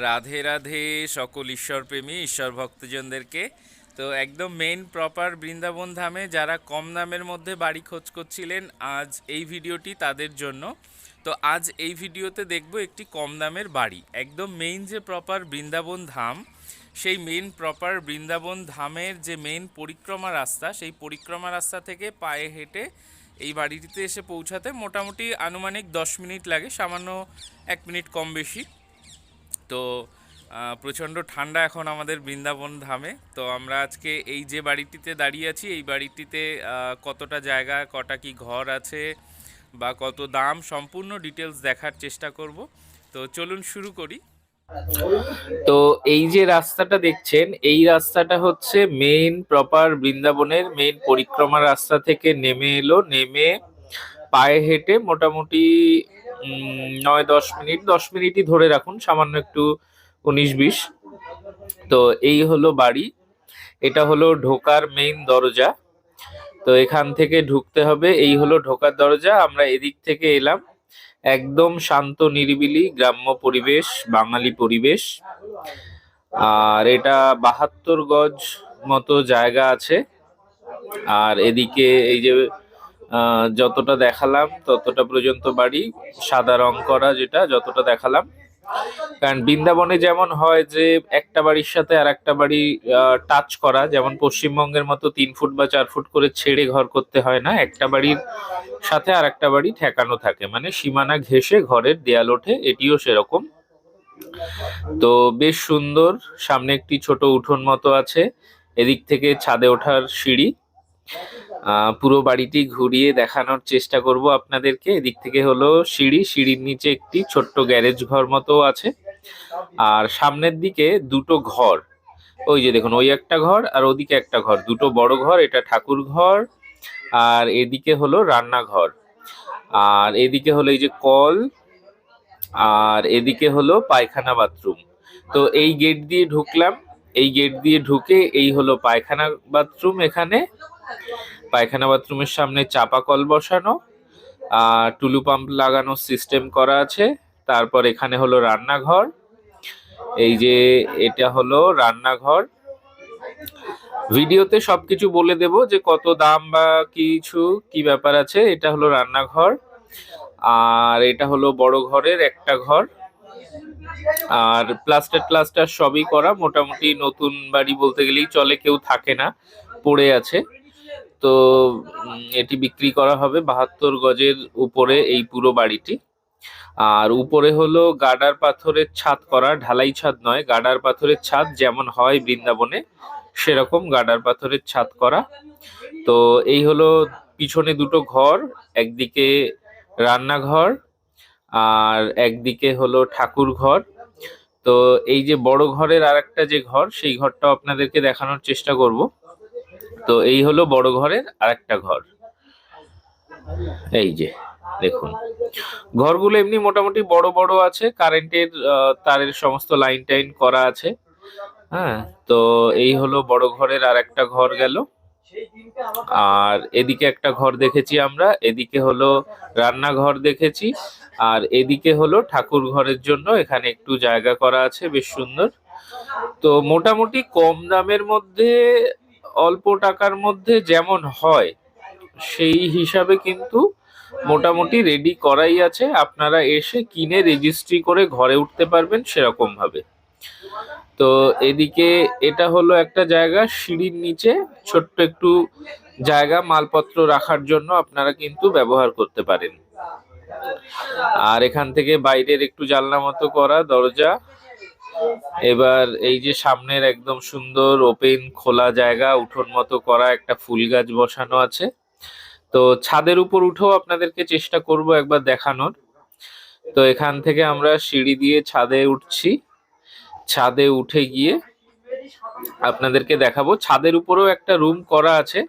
রাধে রাধে সকল ঈশ্বরপ্রেমী ঈশ্বর ভক্তজনদেরকে তো একদম মেইন প্রপার বৃন্দাবন ধামে যারা কম দামের মধ্যে বাড়ি খোঁজ করছিলেন, আজ এই ভিডিওটি তাদের জন্য। তো আজ এই ভিডিওতে দেখব একটি কম দামের বাড়ি। একদম মেইন যে প্রপার বৃন্দাবন ধাম, সেই মেইন প্রপার বৃন্দাবন ধামের যে মেইন পরিক্রমা রাস্তা, সেই পরিক্রমা রাস্তা থেকে পায়ে হেঁটে এই বাড়িটিতে এসে পৌঁছাতে মোটামুটি আনুমানিক দশ মিনিট লাগে, সামান্য এক মিনিট কম বেশি। তো প্রচণ্ড ঠান্ডা এখন আমাদের বৃন্দাবন ধামে। তো আমরা আজকে এই যে বাড়িটিতে দাঁড়িয়ে আছি, এই বাড়িটিতে কতটা জায়গা, কটা কি ঘর আছে বা কত দাম সম্পূর্ণ ডিটেলস দেখার চেষ্টা করব। তো চলুন শুরু করি। তো এই যে রাস্তাটা দেখছেন, এই রাস্তাটা হচ্ছে মেইন প্রপার বৃন্দাবনের মেইন পরিক্রমা রাস্তা থেকে নেমে এলো। নেমে পায়ে হেঁটে মোটামুটি নয়, দশ মিনিট, দশ মিনিটই ধরে রাখুন, সামান্য একটু উনিশ, বিশ। তো এই হলো বাড়ি। এটা হলো ঢোকার মেইন দরজা। তো এখান থেকে ঢুকতে হবে। এই হলো ঢোকার দরজা। আমরা এদিক থেকে এলাম। একদম শান্ত, নিরিবিলি গ্রাম্য পরিবেশ, বাঙালি পরিবেশ। আর এটা বাহাত্তর গজ মতো জায়গা আছে। আর এদিকে এই যে যতটা দেখালাম, ততটা পর্যন্ত বাড়ি। সাদা রং করা যেটা, যতটা দেখালাম। কারণ বৃন্দাবনে যেমন হয় যে, একটা বাড়ির সাথে আর একটা বাড়ি টাচ করা। যেমন পশ্চিমবঙ্গের মতো তিন ফুট বা চার ফুট করে ছেড়ে ঘর করতে হয় না। একটা বাড়ির সাথে আর একটা বাড়ি ঠেকানো থাকে। মানে সীমানা ঘেঁষে ঘরের দেয়াল ওঠে, এটিও সেরকম। তো বেশ সুন্দর। সামনে একটি ছোট উঠোন মতো আছে। এদিক থেকে ছাদে ওঠার সিঁড়ি। পুরো বাড়িটি ঘুরিয়ে দেখানোর চেষ্টা করব আপনাদেরকে। এদিক থেকে হলো সিঁড়ি, সিঁড়ির নিচে একটি ছোট্ট গ্যারেজ ঘর মতো আছে। আর সামনের দিকে দুটো ঘর। ওই যে দেখুন, ওই একটা ঘর আর ওদিকে একটা ঘর। দুটো বড় ঘর, এটা ঠাকুর ঘর। আর এদিকে হলো রান্নাঘর। আর এদিকে হলো এই যে কল। আর এদিকে হলো পায়খানা বাথরুম। তো এই গেট দিয়ে ঢুকলাম। এই গেট দিয়ে ঢুকে এই হলো পায়খানা বাথরুম এখানে। পায়খানা বাথরুমের সামনে চাপা কল বসানো, আর টুলু পাম্প লাগানোর সিস্টেম করা আছে। তারপর এখানে হলো রান্নাঘর। এই যে এটা হলো রান্নাঘর। ভিডিওতে সবকিছু বলে দেব যে কত দাম বা কিছু, কি ব্যাপার আছে। এটা হলো রান্নাঘর। আর এটা হলো বড় ঘরের একটা ঘর। আর প্লাস্টার প্লাস্টার সবই করা। মোটামুটি নতুন বাড়ি বলতে গেলেই চলে, কেউ থাকে না, পড়ে আছে। তো এটি বিক্রি করা হবে বাহাত্তর গজের উপরে এই পুরো বাড়িটি। আর উপরে হলো গাডার পাথরের ছাদ করা, ঢালাই ছাদ নয়, গাডার পাথরের ছাদ যেমন হয় বৃন্দাবনে, সেরকম গাডার পাথরের ছাদ করা। তো, এই হলো পিছনে দুটো ঘর, একদিকে রান্নাঘর আর একদিকে হলো ঠাকুর ঘর। তো, এই যে বড় ঘরের আর একটা যে ঘর, সেই ঘরটাও আপনাদেরকে দেখানোর চেষ্টা করব। তো এই হলো বড় ঘরের আরেকটা ঘর। এই যে, দেখুন। ঘরগুলো এমনি মোটামুটি বড় বড় আছে, কারেন্টের তারের সমস্ত লাইন টাইন করা আছে। হ্যাঁ তো এই হলো বড় ঘরের আর একটা ঘর গেল। আর এদিকে একটা ঘর দেখেছি আমরা, এদিকে হলো রান্নাঘর দেখেছি, আর এদিকে হলো ঠাকুর ঘরের জন্য এখানে একটু জায়গা করা আছে, বেশ সুন্দর। তো মোটামুটি কম দামের মধ্যে অল্প টাকার মধ্যে যেমন হয়, সেই হিসাবে কিন্তু মোটামুটি রেডি করাই আছে। আপনারা এসে কিনে রেজিস্ট্রি করে ঘরে উঠতে পারবেন সেরকম ভাবে তো এদিকে এটা হলো একটা জায়গা, সিঁড়ির নিচে ছোট্ট একটু জায়গা মালপত্র রাখার জন্য আপনারা কিন্তু ব্যবহার করতে পারেন। আর এখান থেকে বাইরের একটু জানলা মতো করা, দরজা এবার এই যে সামনের একদম সুন্দর ওপেন খোলা জায়গা, উঠোন মতো করা একটা ফুল গাছ বসানো আছে। তো ছাদের উপর উঠেও আপনাদেরকে চেষ্টা করব একবার দেখানোর। তো এখান থেকে আমরা সিঁড়ি দিয়ে ছাদে উঠছি। ছাদে উঠে গিয়ে আপনাদেরকে দেখাবো। ছাদের উপরেও একটা রুম করা আছে।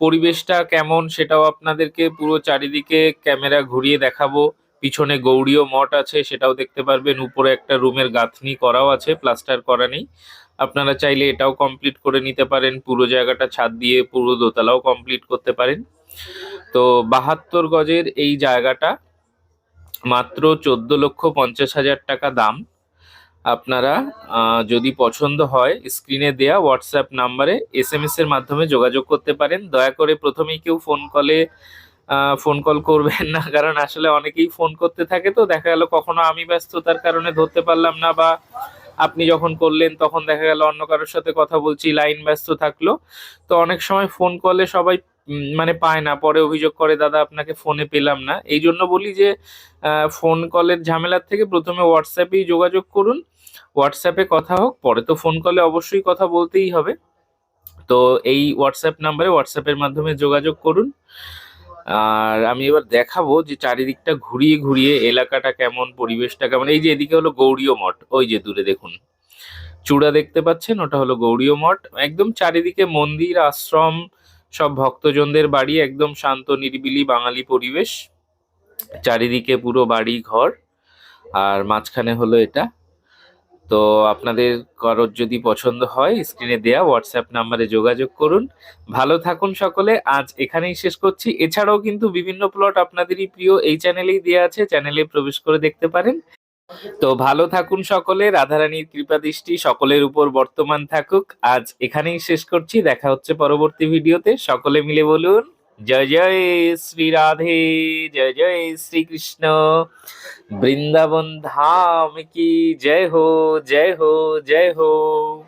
পরিবেশটা কেমন সেটাও আপনাদেরকে পুরো চারিদিকে ক্যামেরা ঘুরিয়ে দেখাবো। পিছনে গৌড়ীয় মঠ আছে, সেটাও দেখতে পারবেন। উপরে একটা রুমের গাঁথনি করাও আছে, প্লাস্টার করা নেই। আপনারা চাইলে এটাও কমপ্লিট করে নিতে পারেন। পুরো জায়গাটা ছাদ দিয়ে পুরো দোতলাও কমপ্লিট করতে পারেন। তো বাহাত্তর গজের এই জায়গাটা মাত্র চোদ্দ লক্ষ পঞ্চাশ হাজার টাকা দাম। আপনারা যদি পছন্দ হয়, স্ক্রিনে দেয়া হোয়াটসঅ্যাপ নাম্বারে এস এম এস এর মাধ্যমে যোগাযোগ করতে পারেন। দয়া করে প্রথমেই কেউ ফোন কলে ফোন কল করবেন না, কারণ আসলে অনেকেই ফোন করতে থাকে তো, দেখা গেল কখনো আমি ব্যস্ততার কারণে ধরতে পারলাম না বা আপনি যখন করলেন তখন দেখা গেল অন্য কারোর সাথে কথা বলছি লাইন ব্যস্ত থাকল। তো অনেক সময় ফোন কলে সবাই মানে পায় না, পরে অভিযোগ করে, দাদা, আপনাকে ফোনে পেলাম না। এই জন্য বলি যে ফোন কলের ঝামেলার থেকে প্রথমে হোয়াটসঅ্যাপেই যোগাযোগ করুন। হোয়াটসঅ্যাপে কথা হোক, পরে তো ফোন কলে অবশ্যই কথা বলতেই হবে। তো এই হোয়াটসঅ্যাপ নাম্বারে হোয়াটসঅ্যাপের মাধ্যমে যোগাযোগ করুন। আর আমি এবার দেখাবো যে চারিদিকটা ঘুরিয়ে ঘুরিয়ে এলাকাটা কেমন, পরিবেশটা কেমন। এই যে এদিকে হলো গৌরীয় মঠ, ওই যে দূরে দেখুন। চূড়া দেখতে পাচ্ছেন, ওটা হলো গৌরীয় মঠ। একদম চারিদিকে মন্দির, আশ্রম, সব ভক্তজনদের বাড়ি, একদম শান্ত, নিরিবিলি বাঙালি পরিবেশ। চারিদিকে পুরো বাড়ি ঘর আর মাঝখানে হলো এটা। তো আপনাদের কারোর যদি পছন্দ হয় স্ক্রিনে দেয়া হোয়াটসঅ্যাপ নাম্বারে যোগাযোগ করুন। ভালো থাকুন সকলে। আজ এখানেই শেষ করছি। এছাড়াও কিন্তু বিভিন্ন প্লট আপনাদেরই প্রিয় এই চ্যানেলেই দেওয়া আছে। চ্যানেলে প্রবেশ করে দেখতে পারেন। তো ভালো থাকুন সকলে। রাধারানীর কৃপা দৃষ্টি সকলের উপর বর্তমান থাকুক। আজ এখানেই শেষ করছি। দেখা হচ্ছে পরবর্তী ভিডিওতে সকলে মিলে বলুন जय जय श्री राधे, जय जय श्री कृष्ण। वृंदावन धाम की जय हो जय हो जय हो।